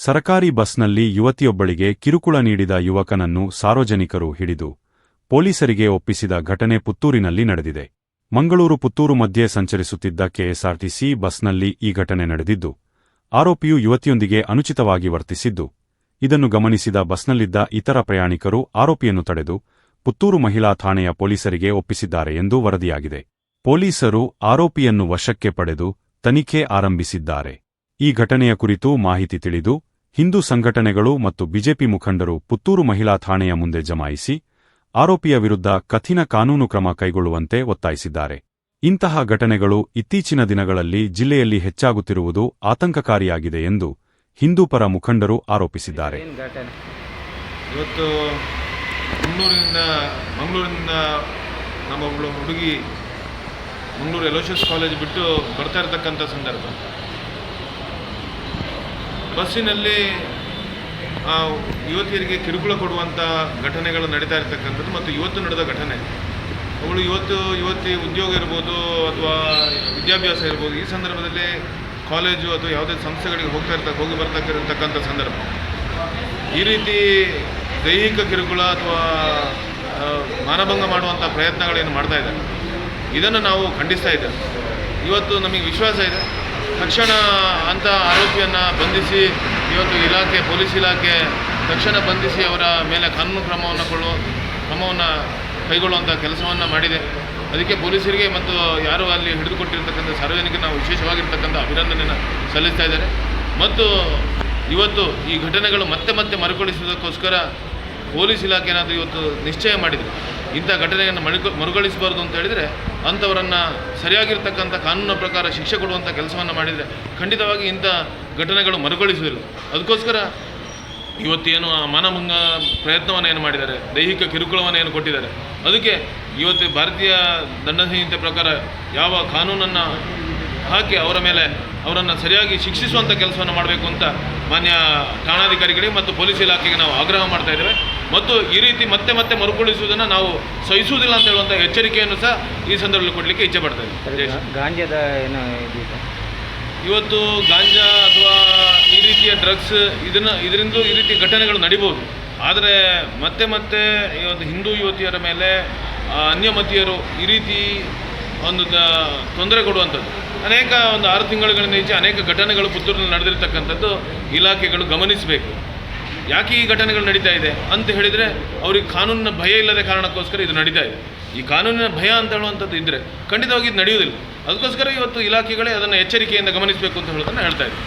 ಸರಕಾರಿ ಬಸ್ನಲ್ಲಿ ಯುವತಿಯೊಬ್ಬಳಿಗೆ ಕಿರುಕುಳ ನೀಡಿದ ಯುವಕನನ್ನು ಸಾರ್ವಜನಿಕರು ಹಿಡಿದು ಪೊಲೀಸರಿಗೆ ಒಪ್ಪಿಸಿದ ಘಟನೆ ಪುತ್ತೂರಿನಲ್ಲಿ ನಡೆದಿದೆ. ಮಂಗಳೂರು ಪುತ್ತೂರು ಮಧ್ಯೆ ಸಂಚರಿಸುತ್ತಿದ್ದ ಕೆಎಸ್ಆರ್ಟಿಸಿ ಬಸ್ನಲ್ಲಿ ಈ ಘಟನೆ ನಡೆದಿದ್ದು, ಆರೋಪಿಯು ಯುವತಿಯೊಂದಿಗೆ ಅನುಚಿತವಾಗಿ ವರ್ತಿಸಿದ್ದು, ಇದನ್ನು ಗಮನಿಸಿದ ಬಸ್ನಲ್ಲಿದ್ದ ಇತರ ಪ್ರಯಾಣಿಕರು ಆರೋಪಿಯನ್ನು ತಡೆದು ಪುತ್ತೂರು ಮಹಿಳಾ ಠಾಣೆಯ ಪೊಲೀಸರಿಗೆ ಒಪ್ಪಿಸಿದ್ದಾರೆ ಎಂದು ವರದಿಯಾಗಿದೆ. ಪೊಲೀಸರು ಆರೋಪಿಯನ್ನು ವಶಕ್ಕೆ ಪಡೆದು ತನಿಖೆ ಆರಂಭಿಸಿದ್ದಾರೆ. ಈ ಘಟನೆಯ ಕುರಿತು ಮಾಹಿತಿ ತಿಳಿದು ಹಿಂದೂ ಸಂಘಟನೆಗಳು ಮತ್ತು ಬಿಜೆಪಿ ಮುಖಂಡರು ಪುತ್ತೂರು ಮಹಿಳಾ ಠಾಣೆಯ ಮುಂದೆ ಜಮಾಯಿಸಿ, ಆರೋಪಿಯ ವಿರುದ್ಧ ಕಠಿಣ ಕಾನೂನು ಕ್ರಮ ಕೈಗೊಳ್ಳುವಂತೆ ಒತ್ತಾಯಿಸಿದ್ದಾರೆ. ಇಂತಹ ಘಟನೆಗಳು ಇತ್ತೀಚಿನ ದಿನಗಳಲ್ಲಿ ಜಿಲ್ಲೆಯಲ್ಲಿ ಹೆಚ್ಚಾಗುತ್ತಿರುವುದು ಆತಂಕಕಾರಿಯಾಗಿದೆ ಎಂದು ಹಿಂದೂ ಪರ ಮುಖಂಡರು ಆರೋಪಿಸಿದ್ದಾರೆ. ಇವತ್ತು ಮಂಗಳೂರಿನಿಂದ ಮಂಗಳೂರಿನಿಂದ ನಮ್ಮೊಬ್ಬಳು ಹುಡುಗಿ ಮಂಗಳೂರು ಎಲೋಷಿಯಸ್ ಕಾಲೇಜ್ ಬಿಟ್ಟು ಬರ್ತಾ ಇರತಕ್ಕಂಥ ಸಂದರ್ಭ. ಬಸ್ಸಿನಲ್ಲಿ ಯುವತಿಯರಿಗೆ ಕಿರುಕುಳ ಕೊಡುವಂಥ ಘಟನೆಗಳು ನಡೀತಾ ಇರತಕ್ಕಂಥದ್ದು ಮತ್ತು ಇವತ್ತು ನಡೆದ ಘಟನೆ. ಅವಳು ಇವತ್ತು ಯುವತಿ ಉದ್ಯೋಗ ಇರ್ಬೋದು ಅಥವಾ ವಿದ್ಯಾಭ್ಯಾಸ ಇರ್ಬೋದು, ಈ ಸಂದರ್ಭದಲ್ಲಿ ಕಾಲೇಜು ಅಥವಾ ಯಾವುದೇ ಸಂಸ್ಥೆಗಳಿಗೆ ಹೋಗ್ತಾ ಇರ್ತಕ್ಕ ಹೋಗಿ ಬರ್ತಕ್ಕಿರತಕ್ಕಂಥ ಸಂದರ್ಭ. ಈ ರೀತಿ ದೈಹಿಕ ಕಿರುಕುಳ ಅಥವಾ ಮಾನಭಂಗ ಮಾಡುವಂಥ ಪ್ರಯತ್ನಗಳೇನು ಮಾಡ್ತಾ ಇದ್ದಾರೆ? ಇದನ್ನು ನಾವು ಖಂಡಿಸ್ತಾ ಇದ್ದೇವೆ. ಇವತ್ತು ನಮಗೆ ವಿಶ್ವಾಸ ಇದೆ. ತಕ್ಷಣ ಅಂಥ ಆರೋಪಿಯನ್ನು ಬಂಧಿಸಿ ಇವತ್ತು ಇಲಾಖೆ, ಪೊಲೀಸ್ ಇಲಾಖೆ ತಕ್ಷಣ ಬಂಧಿಸಿ ಅವರ ಮೇಲೆ ಕಾನೂನು ಕ್ರಮವನ್ನು ಕೊಳ್ಳುವ ಕ್ರಮವನ್ನು ಕೈಗೊಳ್ಳುವಂಥ ಕೆಲಸವನ್ನು ಮಾಡಿದೆ. ಅದಕ್ಕೆ ಪೊಲೀಸರಿಗೆ ಮತ್ತು ಯಾರು ಅಲ್ಲಿ ಹಿಡಿದುಕೊಟ್ಟಿರ್ತಕ್ಕಂಥ ಸಾರ್ವಜನಿಕ ನಾವು ವಿಶೇಷವಾಗಿರ್ತಕ್ಕಂಥ ಅಭಿನಂದನೆಯನ್ನು ಸಲ್ಲಿಸ್ತಾ ಇದ್ದಾರೆ ಮತ್ತು ಇವತ್ತು ಈ ಘಟನೆಗಳು ಮತ್ತೆ ಮತ್ತೆ ಮರುಕಳಿಸುವುದಕ್ಕೋಸ್ಕರ ಪೊಲೀಸ್ ಇಲಾಖೆ ಏನಾದರೂ ಇವತ್ತು ನಿಶ್ಚಯ ಮಾಡಿದರೆ. ಇಂಥ ಘಟನೆಯನ್ನು ಮರುಕ ಮರುಗಳಿಸಬಾರ್ದು ಅಂತ ಹೇಳಿದರೆ ಅಂಥವರನ್ನು ಸರಿಯಾಗಿರ್ತಕ್ಕಂಥ ಕಾನೂನಿನ ಪ್ರಕಾರ ಶಿಕ್ಷೆ ಕೊಡುವಂಥ ಕೆಲಸವನ್ನು ಮಾಡಿದರೆ ಖಂಡಿತವಾಗಿ ಇಂಥ ಘಟನೆಗಳು ಮರುಗಳಿಸುವುದಿಲ್ಲ ಅದಕ್ಕೋಸ್ಕರ ಇವತ್ತೇನು ಆ ಮಾನಭಂಗ ಪ್ರಯತ್ನವನ್ನು ಏನು ಮಾಡಿದ್ದಾರೆ? ದೈಹಿಕ ಕಿರುಕುಳವನ್ನು ಏನು ಕೊಟ್ಟಿದ್ದಾರೆ? ಅದಕ್ಕೆ ಇವತ್ತು ಭಾರತೀಯ ದಂಡ ಸಂಹಿತೆ ಪ್ರಕಾರ ಯಾವ ಕಾನೂನನ್ನು ಹಾಕಿ ಅವರ ಮೇಲೆ ಅವರನ್ನು ಸರಿಯಾಗಿ ಶಿಕ್ಷಿಸುವಂಥ ಕೆಲಸವನ್ನು ಮಾಡಬೇಕು ಅಂತ ಮಾನ್ಯ ಠಾಣಾಧಿಕಾರಿಗಳಿಗೆ ಮತ್ತು ಪೊಲೀಸ್ ಇಲಾಖೆಗೆ ನಾವು ಆಗ್ರಹ ಮಾಡ್ತಾ ಇದ್ದೇವೆ. ಮತ್ತು ಈ ರೀತಿ ಮತ್ತೆ ಮತ್ತೆ ಮರುಕಳಿಸುವುದನ್ನು ನಾವು ಸಹಿಸುವುದಿಲ್ಲ ಅಂತ ಹೇಳುವಂಥ ಎಚ್ಚರಿಕೆಯನ್ನು ಸಹ ಈ ಸಂದರ್ಭದಲ್ಲಿ ಕೊಡಲಿಕ್ಕೆ ಇಚ್ಛೆ ಪಡ್ತೇವೆ ಗಾಂಜಾದ ಏನೋ ಇವತ್ತು ಗಾಂಜಾ ಅಥವಾ ಈ ರೀತಿಯ ಡ್ರಗ್ಸ್ ಇದನ್ನು ಇದರಿಂದ ಈ ರೀತಿ ಘಟನೆಗಳು ನಡಿಬೋದು ಆದರೆ ಮತ್ತೆ ಮತ್ತೆ ಈ ಒಂದು ಹಿಂದೂ ಯುವತಿಯರ ಮೇಲೆ ಅನ್ಯ ಅನ್ಯಮತೀಯರು ಈ ರೀತಿ ಒಂದು ತೊಂದರೆ ಕೊಡುವಂಥದ್ದು. ಅನೇಕ ಒಂದು ಆರು ತಿಂಗಳುಗಳಿಂದ ಈಚೆ ಅನೇಕ ಘಟನೆಗಳು ಪುತ್ತೂರಿನಲ್ಲಿ ನಡೆದಿರ್ತಕ್ಕಂಥದ್ದು ಇಲಾಖೆಗಳು ಗಮನಿಸಬೇಕು. ಯಾಕೆ ಈ ಘಟನೆಗಳು ನಡೀತಾ ಇದೆ ಅಂತ ಹೇಳಿದರೆ ಅವ್ರಿಗೆ ಕಾನೂನಿನ ಭಯ ಇಲ್ಲದ ಕಾರಣಕ್ಕೋಸ್ಕರ ಇದು ನಡೀತಾ ಇದೆ. ಈ ಕಾನೂನಿನ ಭಯ ಅಂತ ಹೇಳುವಂಥದ್ದು ಇದ್ದರೆ ಖಂಡಿತವಾಗಿ ಇದು ನಡೆಯುವುದಿಲ್ಲ. ಅದಕ್ಕೋಸ್ಕರ ಇವತ್ತು ಇಲಾಖೆಗಳೇ ಅದನ್ನು ಎಚ್ಚರಿಕೆಯಿಂದ ಗಮನಿಸಬೇಕು ಅಂತ ಹೇಳೋದನ್ನು ಹೇಳ್ತಾ ಇದ್ದೀನಿ.